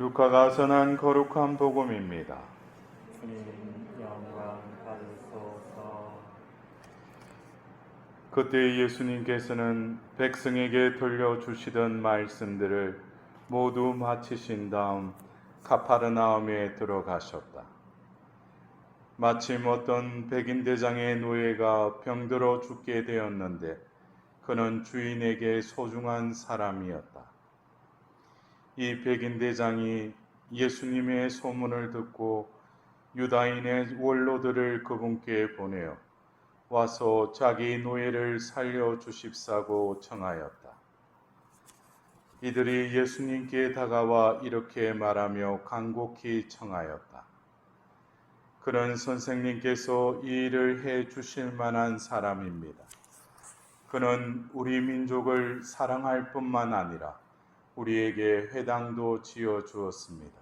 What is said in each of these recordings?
루카가 전한 거룩한 복음입니다. 그때 예수님께서는 백성에게 들려주시던 말씀들을 모두 마치신 다음 카파르나움에 들어가셨다. 마침 어떤 백인 대장의 노예가 병들어 죽게 되었는데 그는 주인에게 소중한 사람이었다. 이 백인 대장이 예수님의 소문을 듣고 유다인의 원로들을 그분께 보내어 와서 자기 노예를 살려 주십사고 청하였다. 이들이 예수님께 다가와 이렇게 말하며 간곡히 청하였다. 그는 선생님께서 이 일을 해 주실 만한 사람입니다. 그는 우리 민족을 사랑할 뿐만 아니라 우리에게 회당도 지어 주었습니다.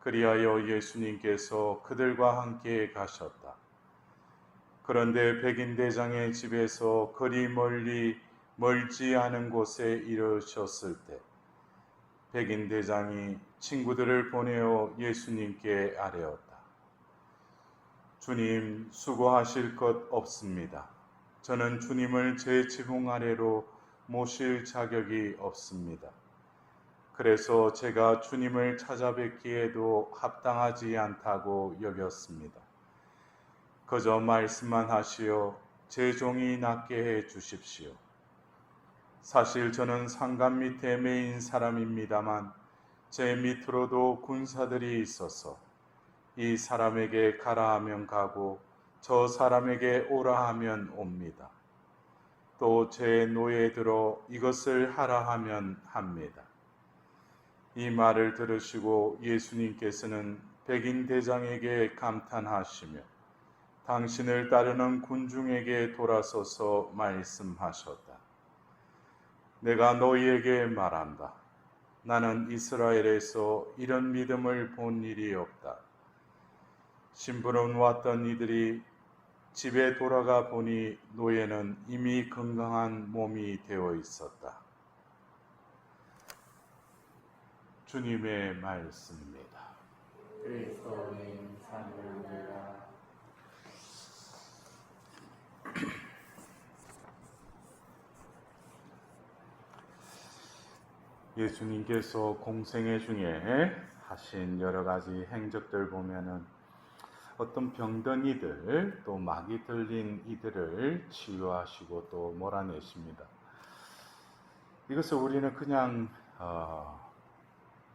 그리하여 예수님께서 그들과 함께 가셨다. 그런데 백인 대장의 집에서 그리 멀리 멀지 않은 곳에 이르셨을 때 백인 대장이 친구들을 보내어 예수님께 아뢰었다. 주님 수고하실 것 없습니다. 저는 주님을 제 지붕 아래로 모실 자격이 없습니다. 그래서 제가 주님을 찾아뵙기에도 합당하지 않다고 여겼습니다. 그저 말씀만 하시어 제 종이 낫게 해 주십시오. 사실 저는 상관 밑에 매인 사람입니다만 제 밑으로도 군사들이 있어서 이 사람에게 가라 하면 가고 저 사람에게 오라 하면 옵니다. 또 제 노예 들어 이것을 하라 하면 합니다. 이 말을 들으시고 예수님께서는 백인 대장에게 감탄하시며 당신을 따르는 군중에게 돌아서서 말씀하셨다. 내가 너희에게 말한다. 나는 이스라엘에서 이런 믿음을 본 일이 없다. 심부름 왔던 이들이 집에 돌아가 보니 노예는 이미 건강한 몸이 되어 있었다. 주님의 말씀입니다. 예수님께서 공생애 중에 하신 여러 가지 행적들 보면은 어떤 병든 이들 또 막이 들린 이들을 치유하시고 또 몰아내십니다. 이것을 우리는 그냥 어,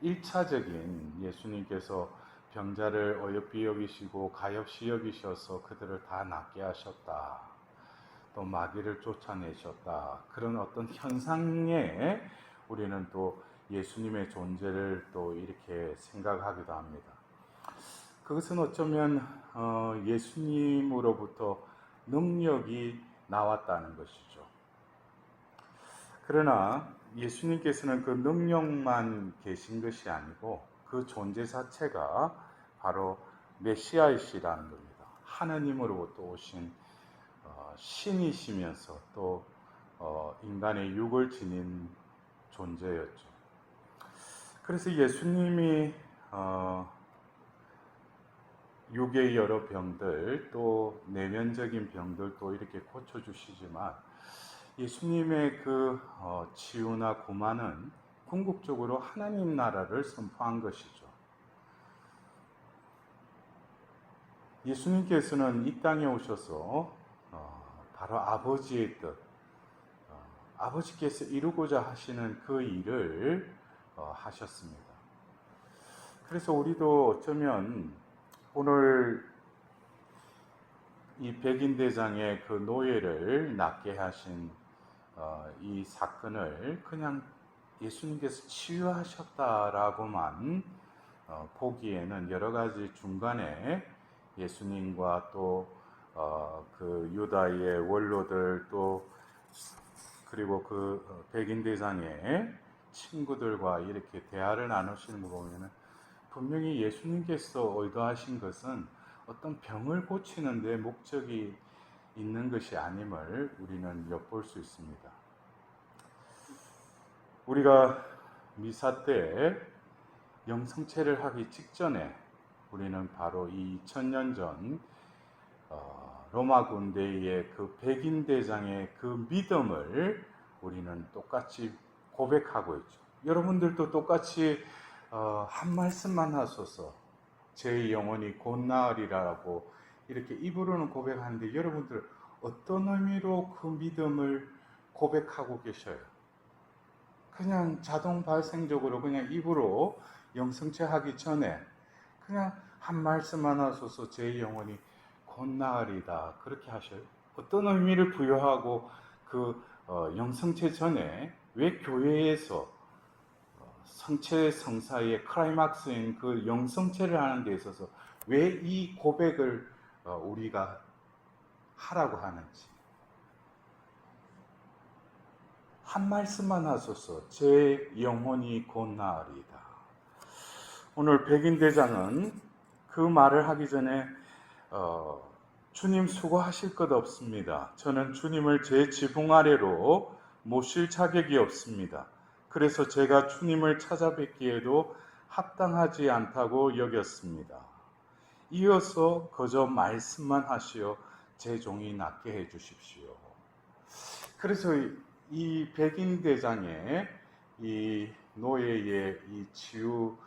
1차적인 예수님께서 병자를 어여삐 여기시고 가엾이 여기셔서 그들을 다 낫게 하셨다. 또 마귀를 쫓아내셨다. 그런 어떤 현상에 우리는 또 예수님의 존재를 또 이렇게 생각하기도 합니다. 그것은 어쩌면 어, 예수님으로부터 능력이 나왔다는 것이죠. 그러나 예수님께서는 그 능력만 계신 것이 아니고 그 존재 자체가 바로 메시아이시라는 겁니다. 하나님으로부터 오신 어, 신이시면서 또 어, 인간의 육을 지닌 존재였죠. 그래서 예수님이 어, 육의 여러 병들 또 내면적인 병들도 이렇게 고쳐주시지만 예수님의 그 어, 치유나 구만은 궁극적으로 하나님 나라를 선포한 것이죠. 예수님께서는 이 땅에 오셔서 어, 바로 아버지의 뜻, 어, 아버지께서 이루고자 하시는 그 일을 어, 하셨습니다. 그래서 우리도 어쩌면 오늘 이 백인 대장의 그 노예를 낫게 하신 어, 이 사건을 그냥 예수님께서 치유하셨다라고만 어, 보기에는 여러 가지 중간에 예수님과 또 그 유다의 원로들 또 그리고 그 어, 백인 대장의 친구들과 이렇게 대화를 나누시는 거 보면은 분명히 예수님께서 의도하신 것은 어떤 병을 고치는 데 목적이 있는 것이 아님을 우리는 엿볼 수 있습니다. 우리가 미사 때 영성체를 하기 직전에 우리는 바로 이 2000년 전 어, 로마 군대의 그 백인 대장의 그 믿음을 우리는 똑같이 고백하고 있죠. 여러분들도 똑같이 어, 한 말씀만 하소서 제 영혼이 곧 나으리라고 이렇게 입으로는 고백하는데 여러분들 어떤 의미로 그 믿음을 고백하고 계셔요? 그냥 자동 발생적으로 그냥 입으로 영성체 하기 전에 그냥 한 말씀만 하소서 제 영혼이 곧 나으리다 그렇게 하셔요. 어떤 의미를 부여하고 그 어, 영성체 전에 왜 교회에서 어, 성체 성사의 크라이막스인 그 영성체를 하는 데 있어서 왜 이 고백을 어, 우리가 하라고 하는지 한 말씀만 하소서 제 영혼이 곧 나으리다. 오늘 백인 대장은 그 말을 하기 전에 어, 주님 수고하실 것 없습니다. 저는 주님을 제 지붕 아래로 모실 자격이 없습니다. 그래서 제가 주님을 찾아뵙기에도 합당하지 않다고 여겼습니다. 이어서 그저 말씀만 하시어 제 종이 낫게 해 주십시오. 그래서 이 백인 대장의 이 노예의 이 치유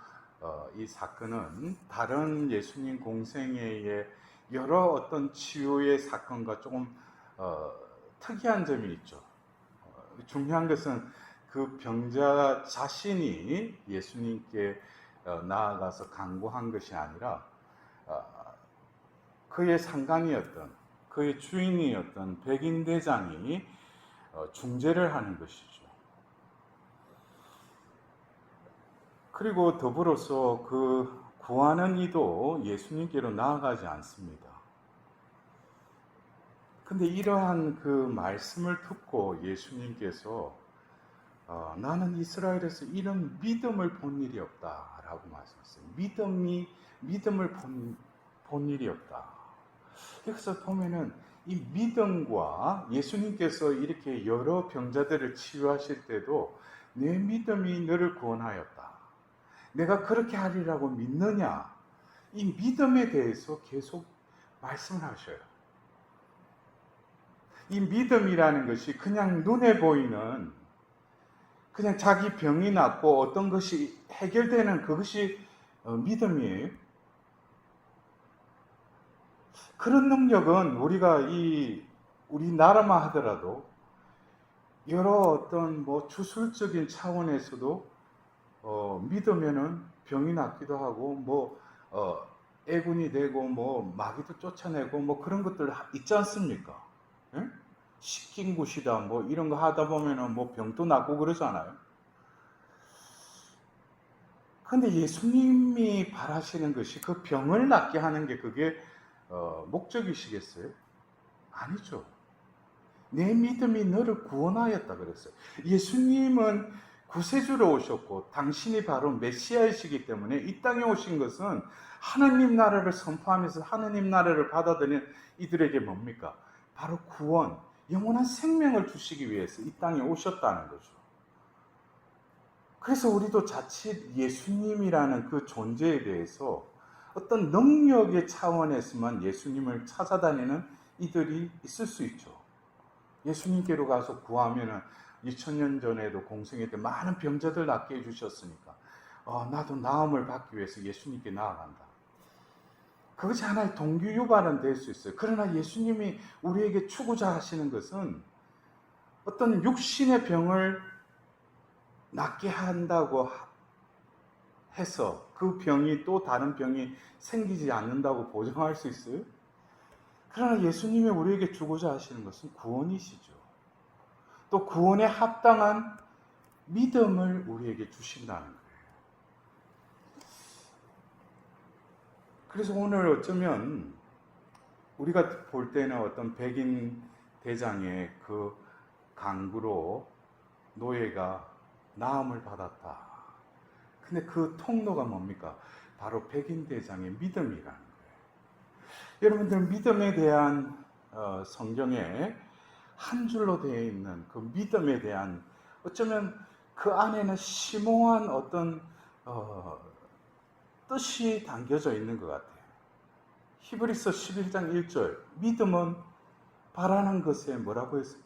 어, 이 사건은 다른 예수님 공생애의 여러 어떤 치유의 사건과 조금 어, 특이한 점이 있죠. 어, 중요한 것은 그 병자 자신이 예수님께 어, 나아가서 강구한 것이 아니라 어, 그의 상관이었던 그의 주인이었던 백인 대장이 어, 중재를 하는 것이죠. 그리고 더불어서 그 구하는 이도 예수님께로 나아가지 않습니다. 근데 이러한 그 말씀을 듣고 예수님께서 어, 나는 이스라엘에서 이런 믿음을 본 일이 없다라고 말씀하셨어요. 믿음이 믿음을 본, 본 일이 없다. 여기서 보면은 이 믿음과 예수님께서 이렇게 여러 병자들을 치유하실 때도 내 믿음이 너를 구원하였다. 내가 그렇게 하리라고 믿느냐? 이 믿음에 대해서 계속 말씀을 하셔요. 이 믿음이라는 것이 그냥 눈에 보이는 그냥 자기 병이 낫고 어떤 것이 해결되는 그것이 어, 믿음이에요. 그런 능력은 우리가 이 우리나라만 하더라도 여러 어떤 뭐 주술적인 차원에서도 어, 믿으면은 병이 낫기도 하고 뭐 어, 애군이 되고 뭐 마귀도 쫓아내고 뭐 그런 것들 있지 않습니까? 예? 시킨 곳이다 뭐 이런 거 하다 보면은 뭐 병도 낫고 그러잖아요. 근데 예수님이 바라시는 것이 그 병을 낫게 하는 게 그게 어, 목적이시겠어요? 아니죠. 내 믿음이 너를 구원하였다 그랬어요. 예수님은 구세주로 오셨고 당신이 바로 메시아이시기 때문에 이 땅에 오신 것은 하나님 나라를 선포하면서 하나님 나라를 받아들이는 이들에게 뭡니까? 바로 구원, 영원한 생명을 주시기 위해서 이 땅에 오셨다는 거죠. 그래서 우리도 자칫 예수님이라는 그 존재에 대해서 어떤 능력의 차원에서만 예수님을 찾아다니는 이들이 있을 수 있죠. 예수님께로 가서 구하면은 2000년 전에도 공생애 때 많은 병자들 낫게 해주셨으니까 어, 나도 나음을 받기 위해서 예수님께 나아간다. 그것이 하나의 동기 유발은 될 수 있어요. 그러나 예수님이 우리에게 추구자 하시는 것은 어떤 육신의 병을 낫게 한다고 해서 그 병이 또 다른 병이 생기지 않는다고 보장할 수 있어요? 그러나 예수님이 우리에게 주고자 하시는 것은 구원이시죠. 또 구원에 합당한 믿음을 우리에게 주신다는 거예요. 그래서 오늘 어쩌면 우리가 볼 때는 어떤 백인 대장의 그 강구로 노예가 나음을 받았다. 근데 그 통로가 뭡니까? 바로 백인 대장의 믿음이라는 거예요. 여러분들 믿음에 대한 어, 성경에 한 줄로 되어 있는 그 믿음에 대한 어쩌면 그 안에는 심오한 어떤 어, 뜻이 담겨져 있는 것 같아요. 히브리서 11장 1절 믿음은 바라는 것에 뭐라고 했어요?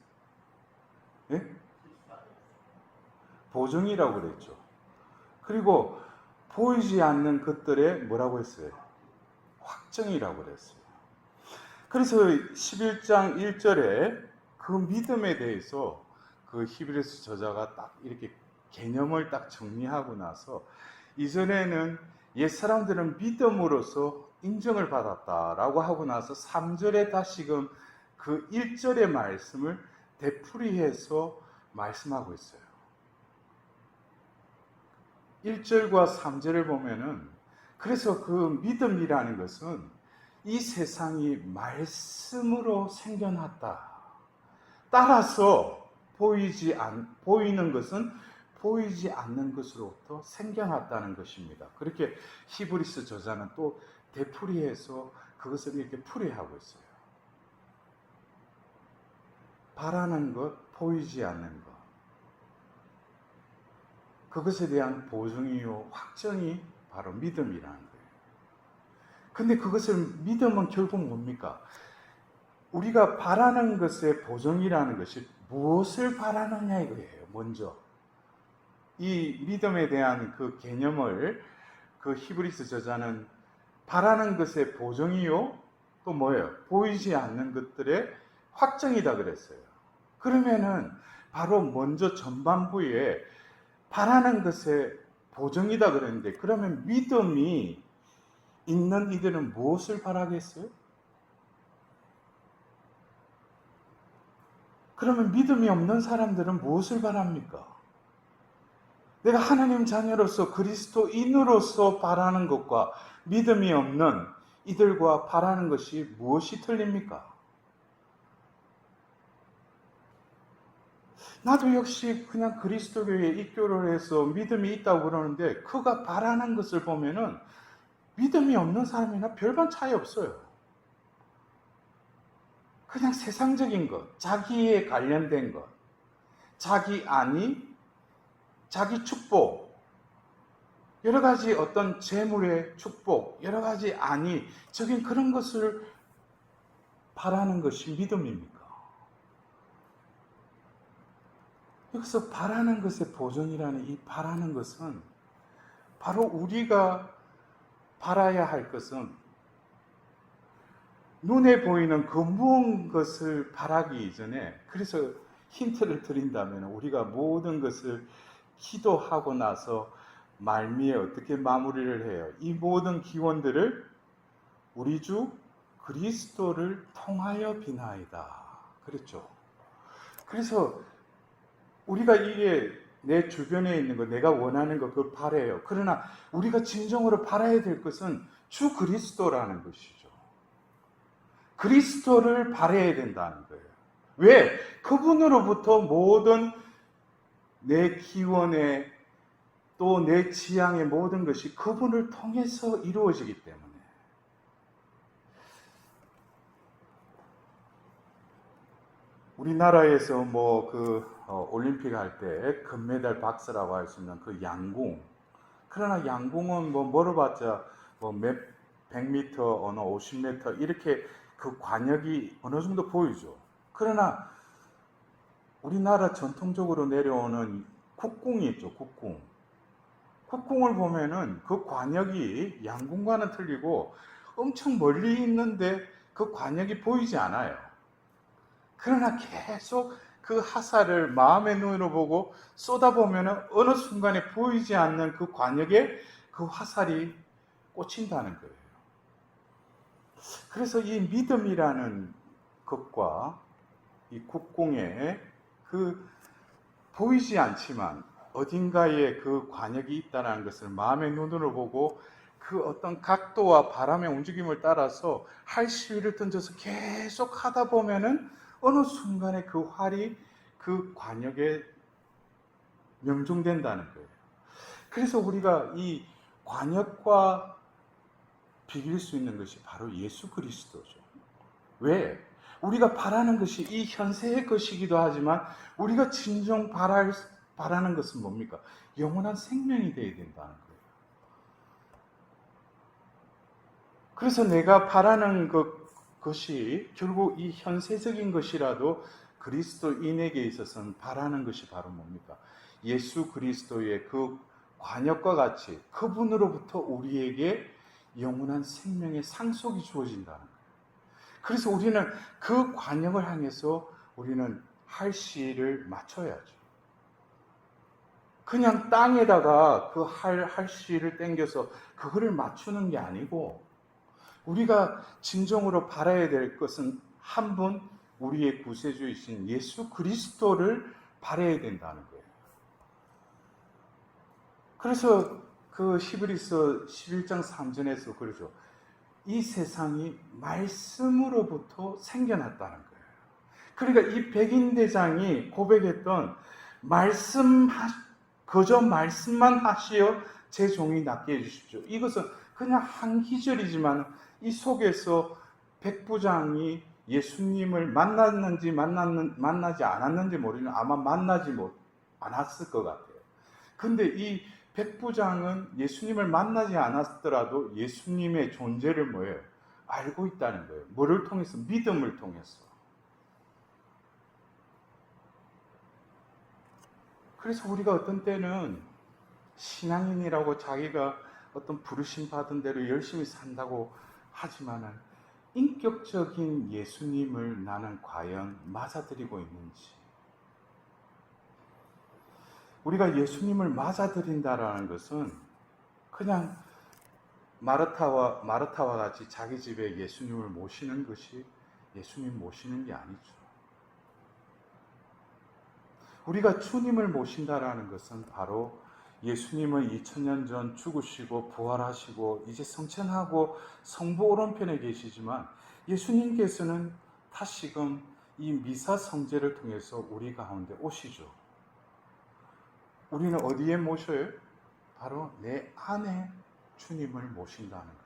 예? 보증이라고 그랬죠. 그리고 보이지 않는 것들에 뭐라고 했어요? 확정이라고 그랬어요. 그래서 11장 1절에 그 믿음에 대해서 그 히브리서 저자가 딱 이렇게 개념을 딱 정리하고 나서 이전에는 옛 사람들은 믿음으로써 인정을 받았다라고 하고 나서 3절에 다시금 그 1절의 말씀을 되풀이해서 말씀하고 있어요. 1절과 3절을 보면은 그래서 그 믿음이라는 것은 이 세상이 말씀으로 생겨났다. 따라서 보이지 않, 보이는 것은 보이지 않는 것으로부터 생겨났다는 것입니다. 그렇게 히브리스 저자는 또 되풀이해서 그것을 이렇게 풀이하고 있어요. 바라는 것, 보이지 않는 것. 그것에 대한 보증이요, 확정이 바로 믿음이라는 거예요. 근데 그것을 믿음은 결국 뭡니까? 우리가 바라는 것의 보증이라는 것이 무엇을 바라느냐 이거예요, 먼저. 이 믿음에 대한 그 개념을 그 히브리스 저자는 바라는 것의 보정이요 또 뭐예요? 보이지 않는 것들의 확정이다 그랬어요. 그러면은 바로 먼저 전반부에 바라는 것의 보정이다 그랬는데 그러면 믿음이 있는 이들은 무엇을 바라겠어요? 그러면 믿음이 없는 사람들은 무엇을 바랍니까? 내가 하나님 자녀로서 그리스도인으로서 바라는 것과 믿음이 없는 이들과 바라는 것이 무엇이 틀립니까? 나도 역시 그냥 그리스도교에 입교를 해서 믿음이 있다고 그러는데 그가 바라는 것을 보면은 믿음이 없는 사람이나 별반 차이 없어요. 그냥 세상적인 것, 자기에 관련된 것, 자기 안위, 자기 축복, 여러 가지 어떤 재물의 축복, 여러 가지 안위, 적인 그런 것을 바라는 것이 믿음입니까? 여기서 바라는 것의 보존이라는 이 바라는 것은 바로 우리가 바라야 할 것은 눈에 보이는 그 무언 것을 바라기 이전에 그래서 힌트를 드린다면 우리가 모든 것을 기도하고 나서 말미에 어떻게 마무리를 해요? 이 모든 기원들을 우리 주 그리스도를 통하여 비나이다. 그랬죠. 그래서 우리가 이게 내 주변에 있는 거, 내가 원하는 거, 그걸 바래요. 그러나 우리가 진정으로 바라야 될 것은 주 그리스도라는 것이죠. 그리스도를 바래야 된다는 거예요. 왜? 그분으로부터 모든 내 기원의 또 내 지향의 모든 것이 그분을 통해서 이루어지기 때문에. 우리나라에서 뭐 그 올림픽 할 때 금메달 박스라고 할 수 있는 그 양궁. 그러나 양궁은 뭐 멀어봤자 뭐몇 100m, 어느 50m 이렇게 그 관역이 어느 정도 보이죠. 그러나 우리나라 전통적으로 내려오는 국궁이 있죠, 국궁. 국궁을 보면은 그 관역이 양궁과는 틀리고 엄청 멀리 있는데 그 관역이 보이지 않아요. 그러나 계속 그 하사를 마음의 눈으로 보고 쏟아보면은 어느 순간에 보이지 않는 그 관역에 그 화살이 꽂힌다는 거예요. 그래서 이 믿음이라는 것과 이 국궁에 그 보이지 않지만 어딘가에 그 관역이 있다는 것을 마음의 눈으로 보고 그 어떤 각도와 바람의 움직임을 따라서 할 시위를 던져서 계속 하다 보면은 어느 순간에 그 활이 그 관역에 명중된다는 거예요. 그래서 우리가 이 관역과 비길 수 있는 것이 바로 예수 그리스도죠. 왜? 우리가 바라는 것이 이 현세의 것이기도 하지만 우리가 진정 바랄, 바라는 것은 뭡니까? 영원한 생명이 되어야 된다는 거예요. 그래서 내가 바라는 것, 것이 결국 이 현세적인 것이라도 그리스도인에게 있어서는 바라는 것이 바로 뭡니까? 예수 그리스도의 그 관역과 같이 그분으로부터 우리에게 영원한 생명의 상속이 주어진다는 거예요. 그래서 우리는 그 관역을 향해서 우리는 할 시를 맞춰야죠. 그냥 땅에다가 그 할, 할 시를 땡겨서 그거를 맞추는 게 아니고 우리가 진정으로 바라야 될 것은 한 분 우리의 구세주이신 예수 그리스도를 바라야 된다는 거예요. 그래서 그 히브리서 11장 3절에서 그러죠. 이 세상이 말씀으로부터 생겨났다는 거예요. 그러니까 이 백인 대장이 고백했던 말씀 그저 말씀만 하시어 제 종이 낫게 해주십시오. 이것은 그냥 한 기절이지만 이 속에서 백부장이 예수님을 만났는지 만났는, 만나지 않았는지 모르지만 아마 만나지 못 않았을 것 같아요. 근데 이 백부장은 예수님을 만나지 않았더라도 예수님의 존재를 뭐예요? 알고 있다는 거예요. 뭐를 통해서? 믿음을 통해서. 그래서 우리가 어떤 때는 신앙인이라고 자기가 어떤 부르심 받은 대로 열심히 산다고 하지만은 인격적인 예수님을 나는 과연 맞아들이고 있는지. 우리가 예수님을 맞아들인다라는 것은 그냥 마르타와 마르타와 같이 자기 집에 예수님을 모시는 것이 예수님 모시는 게 아니죠. 우리가 주님을 모신다라는 것은 바로 예수님은 2000년 전 죽으시고 부활하시고 이제 성천하고 성부 오른편에 계시지만 예수님께서는 다시금 이 미사 성제를 통해서 우리 가운데 오시죠. 우리는 어디에 모셔요? 바로 내 안에 주님을 모신다는 거예요.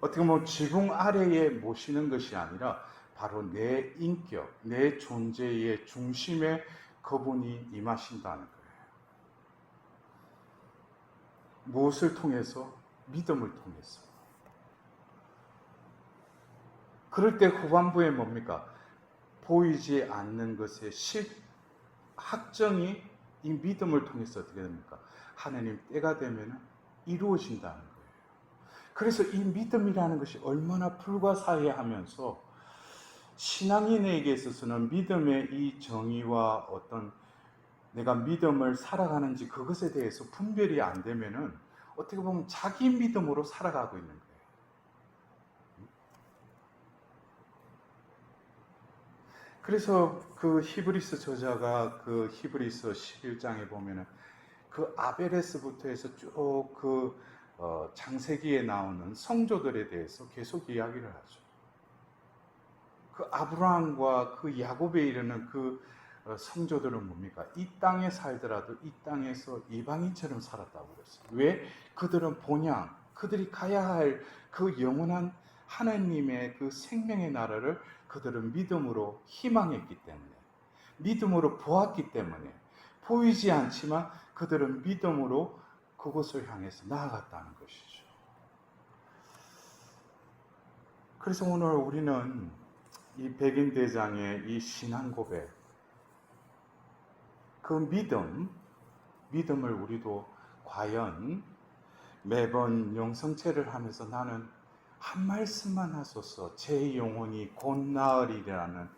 어떻게 보면 지붕 아래에 모시는 것이 아니라 바로 내 인격, 내 존재의 중심에 그분이 임하신다는 거예요. 무엇을 통해서? 믿음을 통해서. 그럴 때 후반부에 뭡니까? 보이지 않는 것의 실, 확정이 이 믿음을 통해서 어떻게 됩니까? 하나님 때가 되면 이루어진다는 거예요. 그래서 이 믿음이라는 것이 얼마나 불가사의하면서 신앙인에게 있어서는 믿음의 이 정의와 어떤 내가 믿음을 살아가는지 그것에 대해서 분별이 안 되면은 어떻게 보면 자기 믿음으로 살아가고 있는 거예요. 그래서 그 히브리스 저자가 그 히브리서 11장에 보면은 그 아베레스부터 해서 쭉그 어, 장세기에 나오는 성조들에 대해서 계속 이야기를 하죠. 그 아브라함과 그 야곱에 이르는 그 어, 성조들은 뭡니까? 이 땅에 살더라도 이 땅에서 이방인처럼 살았다고 그랬어요. 왜? 그들은 본향, 그들이 가야 할 그 영원한 하나님의 그 생명의 나라를 그들은 믿음으로 희망했기 때문에, 믿음으로 보았기 때문에, 보이지 않지만 그들은 믿음으로 그곳을 향해서 나아갔다는 것이죠. 그래서 오늘 우리는 이 백인 대장의 이 신앙 고백, 그 믿음, 믿음을 우리도 과연 매번 영성체를 하면서 나는 한 말씀만 하소서 제 영혼이 곧 나으리라는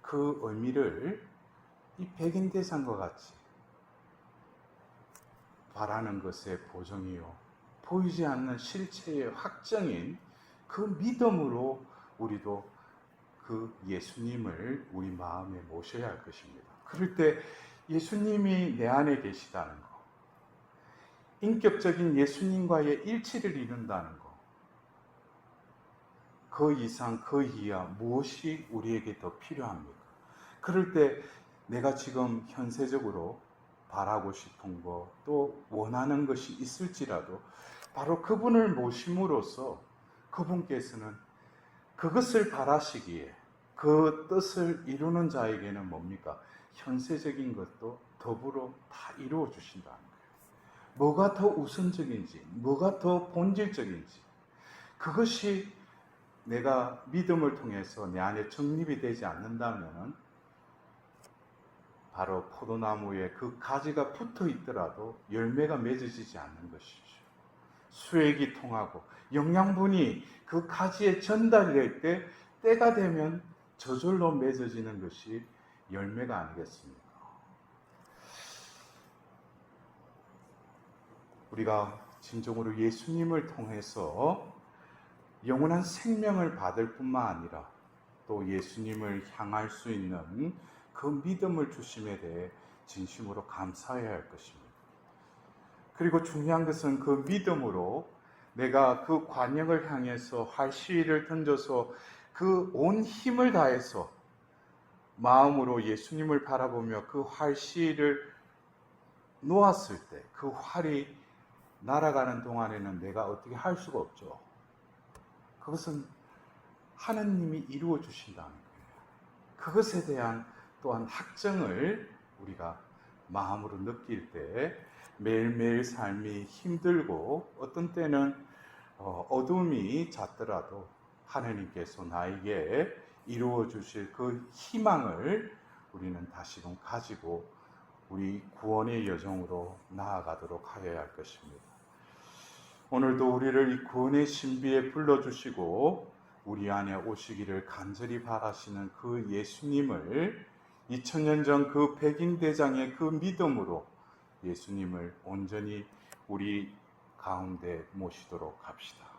그 의미를 이 백인 대장과 같이 바라는 것의 보정이요. 보이지 않는 실체의 확정인 그 믿음으로 우리도 그 예수님을 우리 마음에 모셔야 할 것입니다. 그럴 때 예수님이 내 안에 계시다는 거, 인격적인 예수님과의 일치를 이룬다는 거, 그 이상, 그 이하 무엇이 우리에게 더 필요합니까? 그럴 때 내가 지금 현세적으로 바라고 싶은 것, 또 원하는 것이 있을지라도 바로 그분을 모심으로써 그분께서는 그것을 바라시기에 그 뜻을 이루는 자에게는 뭡니까? 현세적인 것도 더불어 다 이루어 주신다는 거예요. 뭐가 더 우선적인지, 뭐가 더 본질적인지, 그것이 내가 믿음을 통해서 내 안에 정립이 되지 않는다면 바로 포도나무에 그 가지가 붙어 있더라도 열매가 맺어지지 않는 것이죠. 수액이 통하고 영양분이 그 가지에 전달이 될때 때가 되면 저절로 맺어지는 것이 열매가 아니겠습니까? 우리가 진정으로 예수님을 통해서 영원한 생명을 받을 뿐만 아니라 또 예수님을 향할 수 있는 그 믿음을 주심에 대해 진심으로 감사해야 할 것입니다. 그리고 중요한 것은 그 믿음으로 내가 그 관역을 향해서 활시위를 던져서 그 온 힘을 다해서 마음으로 예수님을 바라보며 그 활시위를 놓았을 때 그 활이 날아가는 동안에는 내가 어떻게 할 수가 없죠. 그것은 하나님이 이루어 주신다는 거예요. 그것에 대한 또한 학정을 우리가 마음으로 느낄 때 매일매일 삶이 힘들고 어떤 때는 어, 어둠이 잤더라도 하나님께서 나에게 이루어 주실 그 희망을 우리는 다시금 가지고 우리 구원의 여정으로 나아가도록 하여야 할 것입니다. 오늘도 우리를 이 구원의 신비에 불러주시고 우리 안에 오시기를 간절히 바라시는 그 예수님을 2000년 전 그 백인 대장의 그 믿음으로 예수님을 온전히 우리 가운데 모시도록 합시다.